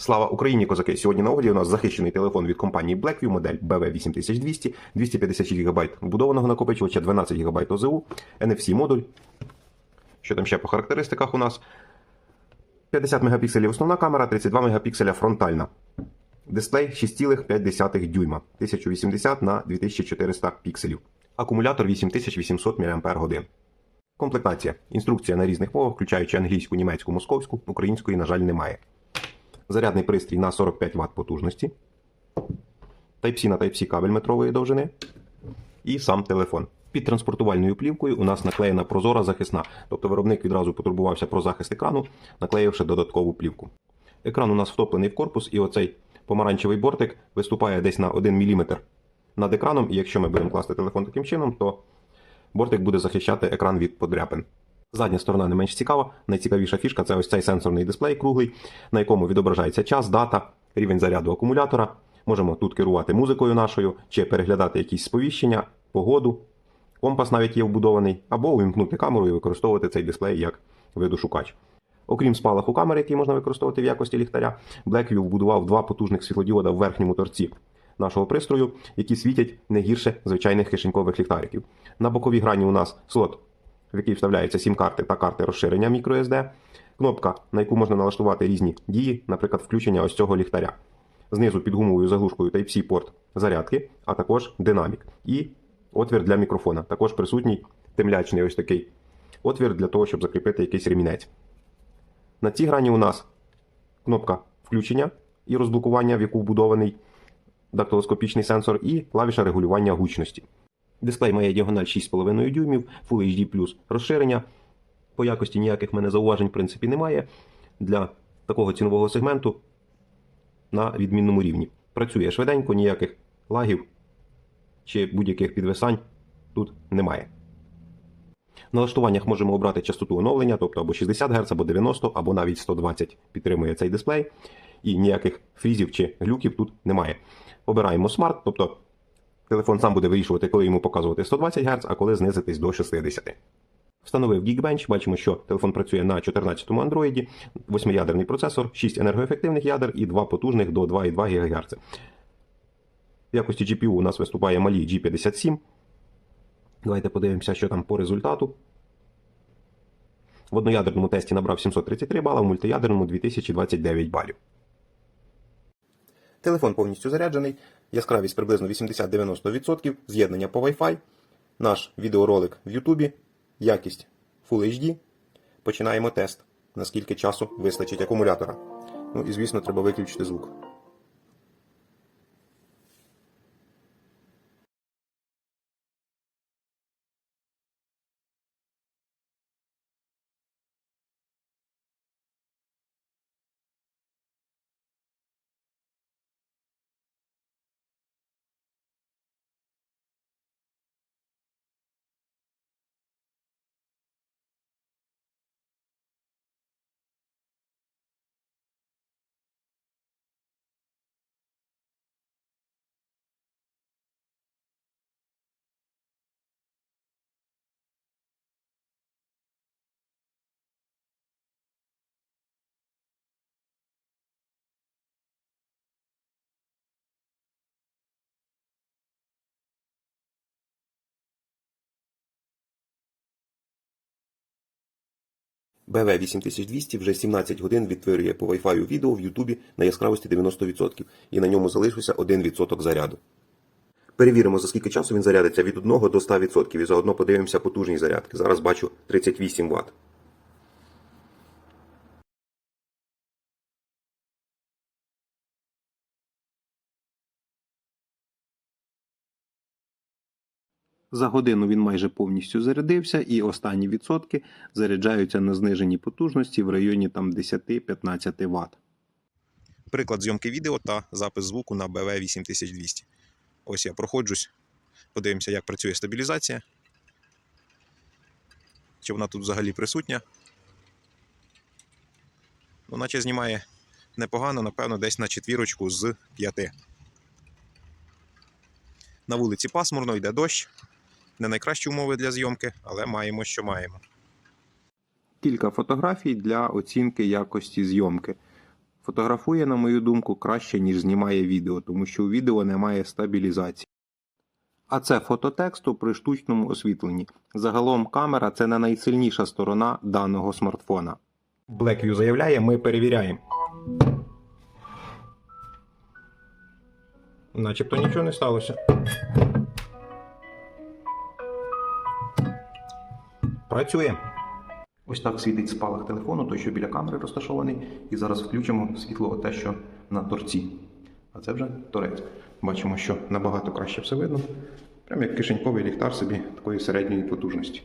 Слава Україні, козаки! Сьогодні на огляді у нас захищений телефон від компанії Blackview, модель BV8200, 256 ГБ вбудованого накопичувача, 12 ГБ ОЗУ, NFC модуль. Що там ще по характеристиках у нас? 50 мегапікселів основна камера, 32 мегапікселя фронтальна. Дисплей 6,5 дюйма, 1080 на 2400 пікселів. Акумулятор 8800 мАч. Комплектація. Інструкція на різних мовах, включаючи англійську, німецьку, московську, української, на жаль, немає. Зарядний пристрій на 45 Вт потужності. Type-C на Type-C кабель метрової довжини. І сам телефон. Під транспортувальною плівкою у нас наклеєна прозора захисна, тобто виробник відразу потурбувався про захист екрану, наклеївши додаткову плівку. Екран у нас втоплений в корпус, і оцей помаранчевий бортик виступає десь на 1 мм над екраном, і якщо ми будемо класти телефон таким чином, то бортик буде захищати екран від подряпин. Задня сторона не менш цікава. Найцікавіша фішка це ось цей сенсорний дисплей круглий, на якому відображається час, дата, рівень заряду акумулятора. Можемо тут керувати музикою нашою, чи переглядати якісь сповіщення, погоду. Компас навіть є вбудований, або увімкнути камеру і використовувати цей дисплей як видошукач. Окрім спалаху камери, який можна використовувати в якості ліхтаря, Blackview вбудував два потужних світлодіода в верхньому торці нашого пристрою, які світять не гірше звичайних кишенькових ліхтариків. На боковій грані у нас слот, в який вставляються сім-карти та карти розширення microSD, кнопка, на яку можна налаштувати різні дії, наприклад, включення ось цього ліхтаря. Знизу під гумовою заглушкою Type-C порт зарядки, а також динамік. І отвір для мікрофона. Також присутній темлячний ось такий отвір для того, щоб закріпити якийсь ремінець. На цій грані у нас кнопка включення і розблокування, в яку вбудований дактилоскопічний сенсор, і клавіша регулювання гучності. Дисплей має діагональ 6,5 дюймів, Full HD розширення. По якості ніяких мене зауважень, в принципі, немає. Для такого цінового сегменту на відмінному рівні. Працює швиденько, ніяких лагів чи будь-яких підвисань тут немає. В налаштуваннях можемо обрати частоту оновлення, тобто або 60 Гц, або 90, або навіть 120 підтримує цей дисплей. І ніяких фрізів чи глюків тут немає. Обираємо Smart, тобто телефон сам буде вирішувати, коли йому показувати 120 Гц, а коли знизитись до 60. Встановив Geekbench, бачимо, що телефон працює на 14-му Android, 8-ядерний процесор, 6 енергоефективних ядер і 2 потужних до 2,2 ГГц. В якості GPU у нас виступає малі G57. Давайте подивимося, що там по результату. В одноядерному тесті набрав 733 бала, в мультиядерному 2029 балів. Телефон повністю заряджений, яскравість приблизно 80-90%, з'єднання по Wi-Fi, наш відеоролик в YouTube, якість Full HD. Починаємо тест, наскільки часу вистачить акумулятора. Ну і звісно, треба виключити звук. BV8200 вже 17 годин відтворює по Wi-Fi відео в Ютубі на яскравості 90%, і на ньому залишився 1% заряду. Перевіримо, за скільки часу він зарядиться від 1 до 100% і заодно подивимося потужність зарядки. Зараз бачу 38 Вт. За годину він майже повністю зарядився, і останні відсотки заряджаються на зниженій потужності в районі 10-15 Вт. Приклад зйомки відео та запис звуку на BV8200. Ось я проходжусь. Подивимося, як працює стабілізація. Чи вона тут взагалі присутня. Ну, наче знімає непогано, напевно, десь на четвірочку з п'яти. На вулиці пасмурно, йде дощ. Не найкращі умови для зйомки, але маємо, що маємо. Кілька фотографій для оцінки якості зйомки. Фотографує, на мою думку, краще, ніж знімає відео, тому що у відео немає стабілізації. А це фото тексту при штучному освітленні. Загалом камера це не найсильніша сторона даного смартфона. Blackview заявляє, ми перевіряємо. Начебто нічого не сталося. Працює. Ось так світить спалах телефону, той, що біля камери розташований. І зараз включимо світло те, що на торці. А це вже торець. Бачимо, що набагато краще все видно. Прям як кишеньковий ліхтар собі такої середньої потужності.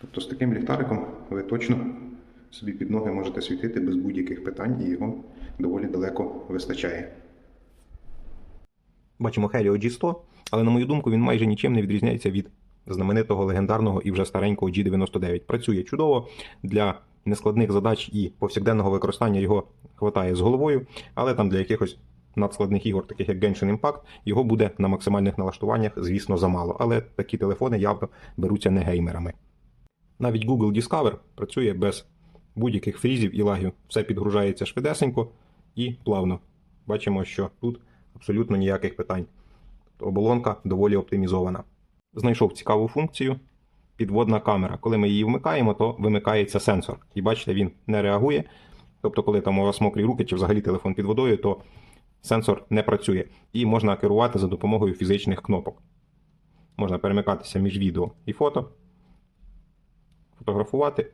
Тобто з таким ліхтариком ви точно собі під ноги можете світити без будь-яких питань, і його доволі далеко вистачає. Бачимо Helio G100, але на мою думку він майже нічим не відрізняється від знаменитого легендарного і вже старенького G99. Працює чудово для нескладних задач і повсякденного використання його хватає з головою, але там для якихось надскладних ігор, таких як Genshin Impact, його буде на максимальних налаштуваннях, звісно, замало. Але такі телефони явно беруться не геймерами. Навіть Google Discover працює без будь-яких фрізів і лагів. Все підгружається швидесенько і плавно. Бачимо, що тут абсолютно ніяких питань. Оболонка доволі оптимізована. Знайшов цікаву функцію. Підводна камера. Коли ми її вмикаємо, то вимикається сенсор. І бачите, він не реагує. Тобто, коли там у вас мокрі руки чи взагалі телефон під водою, то сенсор не працює. І можна керувати за допомогою фізичних кнопок. Можна перемикатися між відео і фото, фотографувати.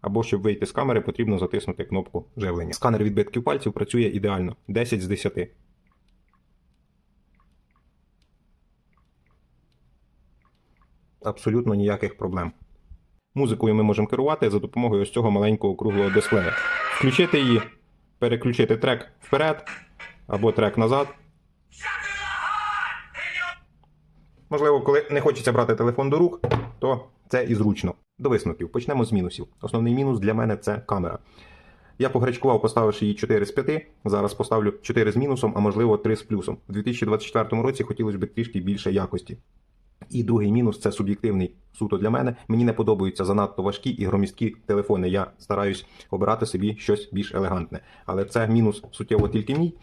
Або щоб вийти з камери, потрібно затиснути кнопку живлення. Сканер відбитків пальців працює ідеально 10 з 10. Абсолютно ніяких проблем. Музикою ми можемо керувати за допомогою ось цього маленького круглого дисплея. Включити її, переключити трек вперед або трек назад. Можливо, коли не хочеться брати телефон до рук, то це і зручно. До висновків. Почнемо з мінусів. Основний мінус для мене це камера. Я погречкував, поставивши її 4 з 5. Зараз поставлю 4 з мінусом, а можливо 3 з плюсом. У 2024 році хотілося б трішки більше якості. І другий мінус це суб'єктивний суто для мене. Мені не подобаються занадто важкі і громісткі телефони. Я стараюсь обирати собі щось більш елегантне. Але це мінус суттєво тільки мій.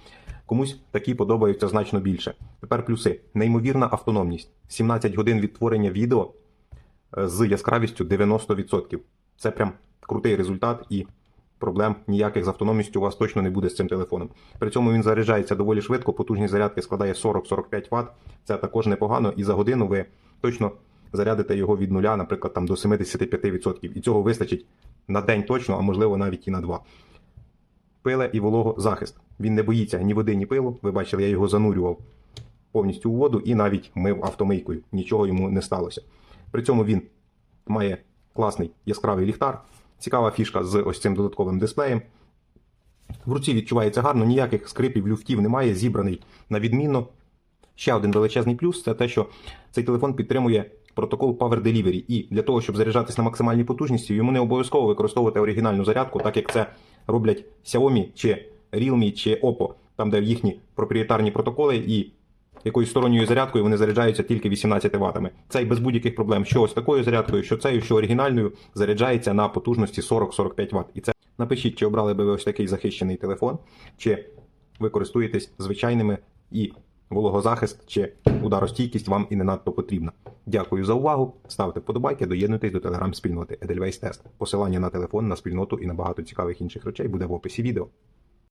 Комусь такі подобаються значно більше. Тепер плюси: неймовірна автономність, 17 годин відтворення відео е, з яскравістю 90%. Це прям крутий результат і проблем ніяких з автономністю у вас точно не буде з цим телефоном. При цьому він заряджається доволі швидко, потужність зарядки складає 40-45 Вт. Це також непогано, і за годину ви точно зарядите його від нуля, наприклад, там до 75%. І цього вистачить на день точно, а можливо навіть і на два. Пиле і вологозахист. Він не боїться ні води, ні пилу. Ви бачили, я його занурював повністю у воду і навіть мив автомийкою. Нічого йому не сталося. При цьому він має класний яскравий ліхтар, цікава фішка з ось цим додатковим дисплеєм. В руці відчувається гарно, ніяких скрипів, люфтів немає, зібраний на відмінно. Ще один величезний плюс це те, що цей телефон підтримує протокол Power Delivery. І для того, щоб заряджатись на максимальній потужності, йому не обов'язково використовувати оригінальну зарядку, так як це роблять Xiaomi чи Realme чи Oppo, там де їхні проприєтарні протоколи і якоюсь сторонньою зарядкою вони заряджаються тільки 18 ватами. Цей без будь-яких проблем, що ось такою зарядкою, що цією, що оригінальною, заряджається на потужності 40-45 Вт. І це напишіть, чи обрали би ви ось такий захищений телефон, чи ви користуєтесь звичайними і вологозахист чи ударостійкість вам і не надто потрібна. Дякую за увагу. Ставте вподобайки, доєднуйтесь до телеграм-спільноти Edelweiss Test. Посилання на телефон, на спільноту і на багато цікавих інших речей буде в описі відео.